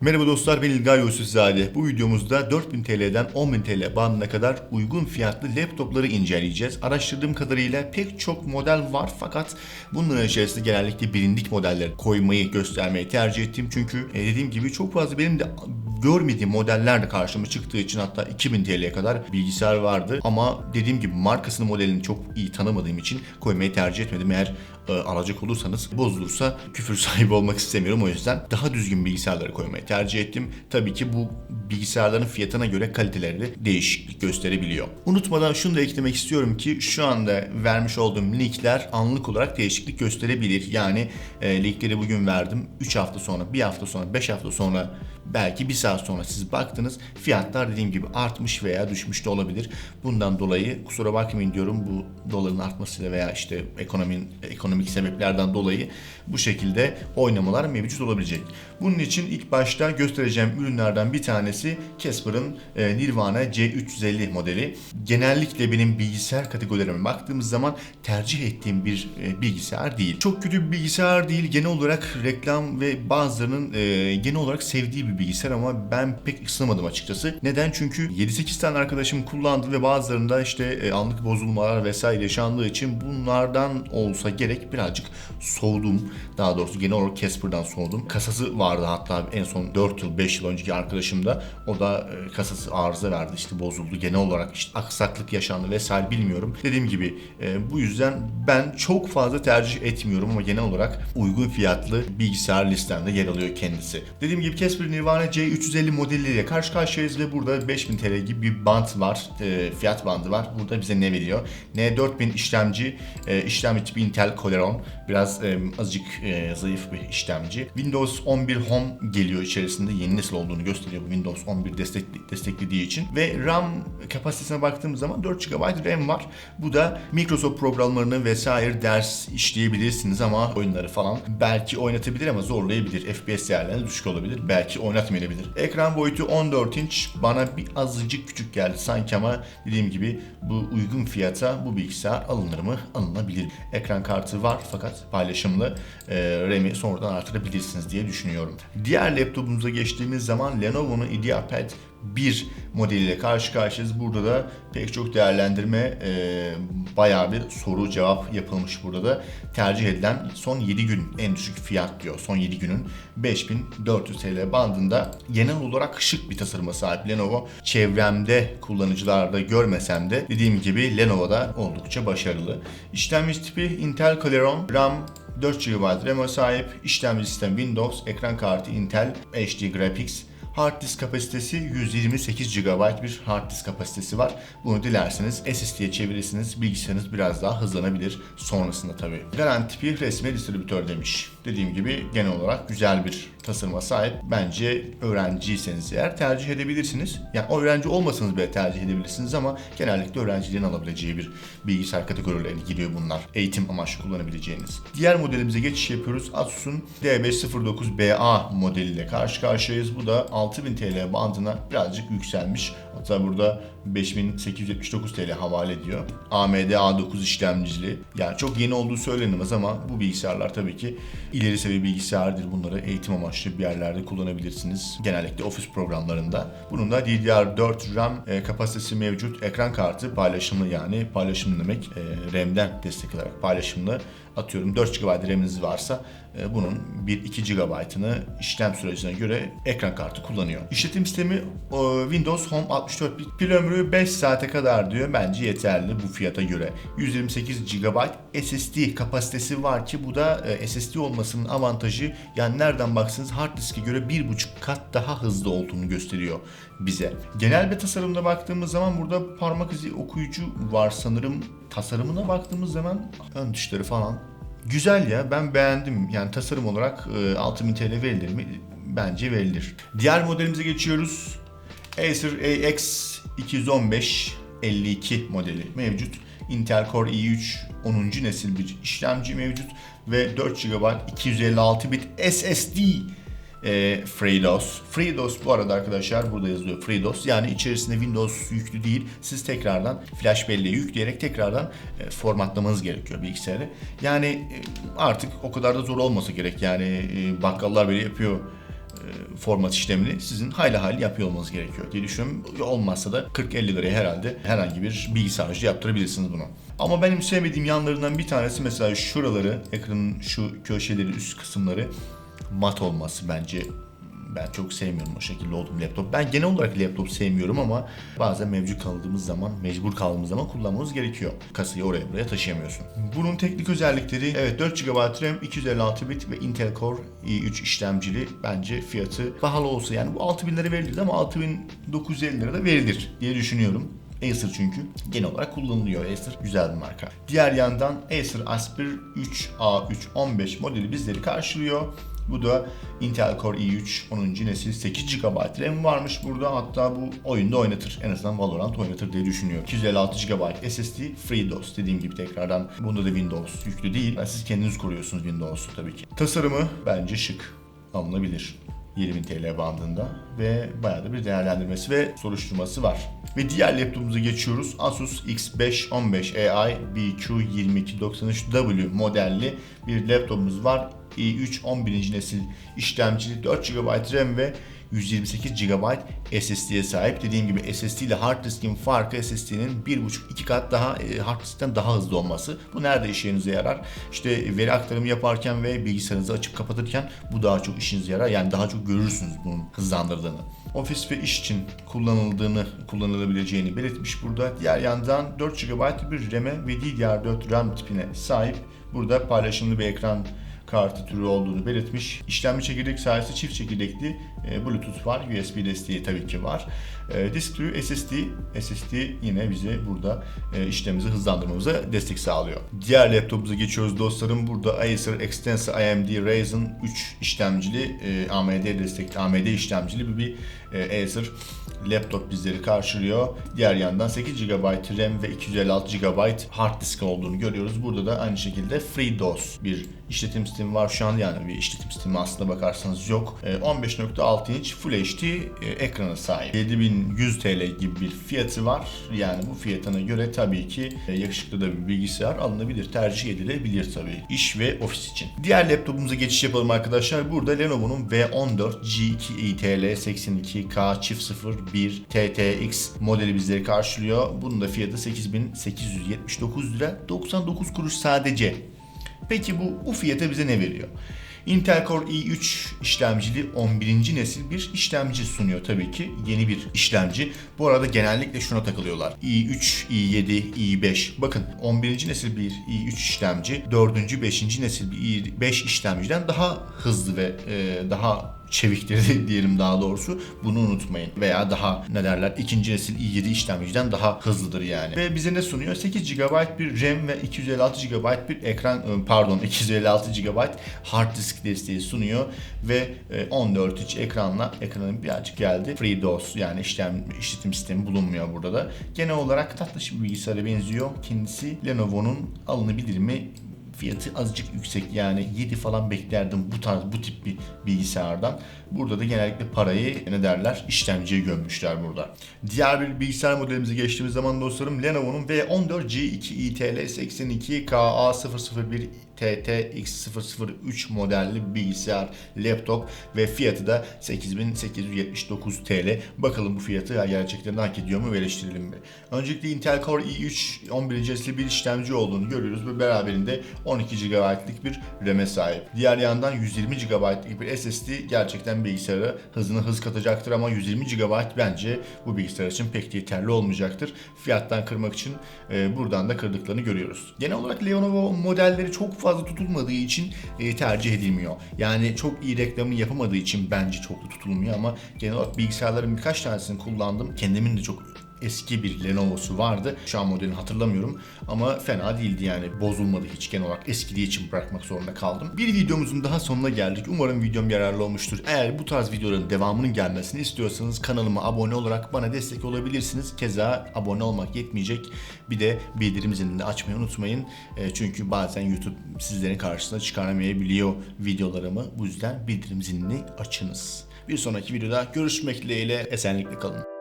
Merhaba dostlar ben İlgay Yusufzade. Bu videomuzda 4000 TL'den 10.000 TL bandına kadar uygun fiyatlı laptopları inceleyeceğiz. Araştırdığım kadarıyla pek çok model var fakat bunların içerisinde genellikle bilindik modelleri koymayı göstermeyi tercih ettim. Çünkü e, dediğim gibi çok fazla benim de görmediğim modeller de karşıma çıktığı için hatta 2000 TL'ye kadar bilgisayar vardı. Ama dediğim gibi markasını modelini çok iyi tanımadığım için koymayı tercih etmedim. Eğer e, alacak olursanız bozulursa küfür sahibi olmak istemiyorum. O yüzden daha düzgün bilgisayarları koymayı tercih ettim. Tabii ki bu bilgisayarların fiyatına göre kaliteleri de değişiklik gösterebiliyor. Unutmadan şunu da eklemek istiyorum ki şu anda vermiş olduğum linkler anlık olarak değişiklik gösterebilir. Yani e, linkleri bugün verdim. 3 hafta sonra, 1 hafta sonra, 5 hafta sonra belki bir saat sonra siz baktınız fiyatlar dediğim gibi artmış veya düşmüş de olabilir. Bundan dolayı kusura bakmayın diyorum bu doların artmasıyla veya işte ekonominin ekonomik sebeplerden dolayı bu şekilde oynamalar mevcut olabilecek. Bunun için ilk başta göstereceğim ürünlerden bir tanesi Casper'ın e, Nirvana C350 modeli. Genellikle benim bilgisayar kategorilerime baktığımız zaman tercih ettiğim bir e, bilgisayar değil. Çok kötü bir bilgisayar değil. Genel olarak reklam ve bazılarının e, genel olarak sevdiği bir bilgisayar ama ben pek ısınamadım açıkçası. Neden? Çünkü 7-8 tane arkadaşım kullandı ve bazılarında işte e, anlık bozulmalar vesaire yaşandığı için bunlardan olsa gerek birazcık soğudum. Daha doğrusu genel olarak Casper'dan soğudum. Kasası vardı hatta en son 4 yıl 5 yıl önceki arkadaşımda o da e, kasası arıza verdi işte bozuldu. Genel olarak işte aksaklık yaşandı vesaire bilmiyorum. Dediğim gibi e, bu yüzden ben çok fazla tercih etmiyorum ama genel olarak uygun fiyatlı bilgisayar listemde yer alıyor kendisi. Dediğim gibi Casper C350 modeliyle karşı karşıyayız ve burada 5000 TL gibi bir bant var. E, fiyat bandı var. Burada bize ne veriyor? N4000 işlemci, e, işlemci tipi Intel Celeron. Biraz e, azıcık e, zayıf bir işlemci. Windows 11 Home geliyor içerisinde. Yeni nesil olduğunu gösteriyor bu Windows 11 destekli, desteklediği için. Ve RAM kapasitesine baktığımız zaman 4 GB RAM var. Bu da Microsoft programlarını vesaire ders işleyebilirsiniz ama oyunları falan belki oynatabilir ama zorlayabilir. FPS değerleri düşük olabilir. Belki oynatmayabilir. Ekran boyutu 14 inç. Bana bir azıcık küçük geldi sanki ama dediğim gibi bu uygun fiyata bu bilgisayar alınır mı? Alınabilir. Ekran kartı var fakat paylaşımlı e, RAM'i sonradan artırabilirsiniz diye düşünüyorum. Diğer laptopumuza geçtiğimiz zaman Lenovo'nun IdeaPad 1 modeliyle karşı karşıyayız. Burada da pek çok değerlendirme e, bayağı bir soru cevap yapılmış burada da. Tercih edilen son 7 gün en düşük fiyat diyor. Son 7 günün 5400 TL bandında genel olarak şık bir tasarıma sahip Lenovo. Çevremde kullanıcılarda görmesem de dediğim gibi Lenovo'da oldukça başarılı. İşlemci tipi Intel Celeron, RAM 4 GB RAM'e sahip, işlemci sistemi Windows, ekran kartı Intel HD Graphics, Hard disk kapasitesi 128 GB bir hard disk kapasitesi var. Bunu dilerseniz SSD'ye çevirirsiniz. Bilgisayarınız biraz daha hızlanabilir sonrasında tabii. Garanti tipi resmi distribütör demiş. Dediğim gibi genel olarak güzel bir tasarıma sahip. Bence öğrenciyseniz eğer tercih edebilirsiniz. Yani öğrenci olmasanız bile tercih edebilirsiniz ama genellikle öğrencilerin alabileceği bir bilgisayar kategorilerine giriyor bunlar. Eğitim amaçlı kullanabileceğiniz. Diğer modelimize geçiş yapıyoruz. Asus'un D509BA modeliyle karşı karşıyayız. Bu da 6000 TL bandına birazcık yükselmiş. Hatta burada 5879 TL havale ediyor. AMD A9 işlemcili. Yani çok yeni olduğu söylenemez ama bu bilgisayarlar tabii ki ileri seviye bilgisayardır. Bunları eğitim amaçlı bir yerlerde kullanabilirsiniz. Genellikle ofis programlarında. Bunun da DDR4 RAM e, kapasitesi mevcut. Ekran kartı paylaşımlı yani paylaşımlı demek e, RAM'den destek alarak paylaşımlı. Atıyorum 4 GB RAM'iniz varsa e, bunun 1-2 GB'ını işlem sürecine göre ekran kartı kullanıyor. İşletim sistemi Windows Home 64 bit. Pil ömrü 5 saate kadar diyor. Bence yeterli bu fiyata göre. 128 GB SSD kapasitesi var ki bu da e, SSD olmasının avantajı yani nereden baksanız hard diske göre 1.5 kat daha hızlı olduğunu gösteriyor bize. Genel bir tasarımda baktığımız zaman burada parmak izi okuyucu var sanırım. Tasarımına baktığımız zaman ön tuşları falan Güzel ya ben beğendim. Yani tasarım olarak e, 6000 TL verilir mi? Bence verilir. Diğer modelimize geçiyoruz. Acer AX 215 52 modeli mevcut. Intel Core i3 10. nesil bir işlemci mevcut ve 4 GB 256 bit SSD e, FreeDOS. FreeDOS bu arada arkadaşlar burada yazılıyor FreeDOS. Yani içerisinde Windows yüklü değil. Siz tekrardan flash belleği yükleyerek tekrardan e, formatlamanız gerekiyor bilgisayarı. Yani e, artık o kadar da zor olmasa gerek. Yani e, bakkallar böyle yapıyor. e, format işlemini sizin hayli hayli yapıyor olmanız gerekiyor diye düşünüyorum. Olmazsa da 40-50 liraya herhalde herhangi bir bilgisayarcı yaptırabilirsiniz bunu. Ama benim sevmediğim yanlarından bir tanesi mesela şuraları, ekranın şu köşeleri, üst kısımları mat olması bence ben çok sevmiyorum o şekilde olduğum laptop. Ben genel olarak laptop sevmiyorum ama bazen mevcut kaldığımız zaman, mecbur kaldığımız zaman kullanmamız gerekiyor. Kasayı oraya buraya taşıyamıyorsun. Bunun teknik özellikleri evet 4 GB RAM, 256 bit ve Intel Core i3 işlemcili bence fiyatı pahalı olsa yani bu 6000 lira verilir ama 6950 lira da verilir diye düşünüyorum. Acer çünkü genel olarak kullanılıyor. Acer güzel bir marka. Diğer yandan Acer Aspire 3A315 modeli bizleri karşılıyor. Bu da Intel Core i3 10. nesil 8 GB RAM varmış burada. Hatta bu oyunda oynatır. En azından Valorant oynatır diye düşünüyorum. 256 GB SSD FreeDOS dediğim gibi tekrardan. Bunda da Windows yüklü değil. Siz kendiniz kuruyorsunuz Windows'u tabii ki. Tasarımı bence şık. Alınabilir. 20 TL bandında ve bayağı da bir değerlendirmesi ve soruşturması var. Ve diğer laptopumuza geçiyoruz. Asus X515 AI BQ2293W modelli bir laptopumuz var. İ3 11. nesil işlemcili 4 GB RAM ve 128 GB SSD'ye sahip. Dediğim gibi SSD ile hard diskin farkı SSD'nin 1.5-2 kat daha e, hard diskten daha hızlı olması. Bu nerede işinize yarar? İşte veri aktarımı yaparken ve bilgisayarınızı açıp kapatırken bu daha çok işinize yarar. Yani daha çok görürsünüz bunun hızlandırdığını. Ofis ve iş için kullanıldığını, kullanılabileceğini belirtmiş burada. Diğer yandan 4 GB bir RAM'e ve DDR4 RAM tipine sahip. Burada paylaşımlı bir ekran kartı türü olduğunu belirtmiş. İşlemci çekirdek sayesinde çift çekirdekli e, Bluetooth var. USB desteği tabii ki var. E, disk türü SSD. SSD yine bize burada e, işlemimizi hızlandırmamıza destek sağlıyor. Diğer laptopumuza geçiyoruz dostlarım. Burada Acer Extensa AMD Ryzen 3 işlemcili e, AMD destekli AMD işlemcili bir, e, Acer laptop bizleri karşılıyor. Diğer yandan 8 GB RAM ve 256 GB hard disk olduğunu görüyoruz. Burada da aynı şekilde FreeDOS bir işletim sistemi var şu an yani bir işletim sistemi aslında bakarsanız yok. E, 15.6 inç Full HD e, ekrana sahip. 7100 TL gibi bir fiyatı var. Yani bu fiyatına göre tabii ki e, yakışıklı da bir bilgisayar alınabilir, tercih edilebilir tabii iş ve ofis için. Diğer laptopumuza geçiş yapalım arkadaşlar. Burada Lenovo'nun V14 G2 ITL 82K çift 0 bir TTX modeli bizleri karşılıyor. Bunun da fiyatı 8879 lira 99 kuruş sadece. Peki bu, bu fiyata bize ne veriyor? Intel Core i3 işlemcili 11. nesil bir işlemci sunuyor tabii ki. Yeni bir işlemci. Bu arada genellikle şuna takılıyorlar. i3, i7, i5. Bakın 11. nesil bir i3 işlemci 4. 5. nesil bir i5 işlemciden daha hızlı ve e, daha çeviktir diyelim daha doğrusu. Bunu unutmayın. Veya daha ne derler ikinci nesil i7 işlemciden daha hızlıdır yani. Ve bize ne sunuyor? 8 GB bir RAM ve 256 GB bir ekran pardon 256 GB hard disk desteği sunuyor ve 14 inç ekranla ekranın birazcık geldi. FreeDOS yani işlem işletim sistemi bulunmuyor burada da. Genel olarak tatlış bir bilgisayara benziyor. Kendisi Lenovo'nun alınabilir mi fiyatı azıcık yüksek yani 7 falan beklerdim bu tarz bu tip bir bilgisayardan. Burada da genellikle parayı ne derler işlemciye gömmüşler burada. Diğer bir bilgisayar modelimize geçtiğimiz zaman dostlarım Lenovo'nun V14 G2 ITL 82 KA001 TTX003 modelli bilgisayar, laptop ve fiyatı da 8879 TL. Bakalım bu fiyatı gerçekten hak ediyor mu ve eleştirelim mi? Öncelikle Intel Core i3 11. nesil bir işlemci olduğunu görüyoruz ve beraberinde 12 GB'lık bir RAM'e sahip. Diğer yandan 120 GB'lık bir SSD gerçekten bilgisayara hızını hız katacaktır ama 120 GB bence bu bilgisayar için pek yeterli olmayacaktır. Fiyattan kırmak için buradan da kırdıklarını görüyoruz. Genel olarak Lenovo modelleri çok fazla tutulmadığı için e, tercih edilmiyor. Yani çok iyi reklamını yapamadığı için bence çok da tutulmuyor ama genel olarak bilgisayarların birkaç tanesini kullandım. Kendimin de çok eski bir Lenovo'su vardı. Şu an modelini hatırlamıyorum ama fena değildi yani. Bozulmadı hiç genel olarak eskidiği için bırakmak zorunda kaldım. Bir videomuzun daha sonuna geldik. Umarım videom yararlı olmuştur. Eğer bu tarz videoların devamının gelmesini istiyorsanız kanalıma abone olarak bana destek olabilirsiniz. Keza abone olmak yetmeyecek. Bir de bildirim zilini de açmayı unutmayın. E, çünkü bazen YouTube sizlerin karşısına çıkaramayabiliyor videolarımı. Bu yüzden bildirim zilini açınız. Bir sonraki videoda görüşmek dileğiyle esenlikle kalın.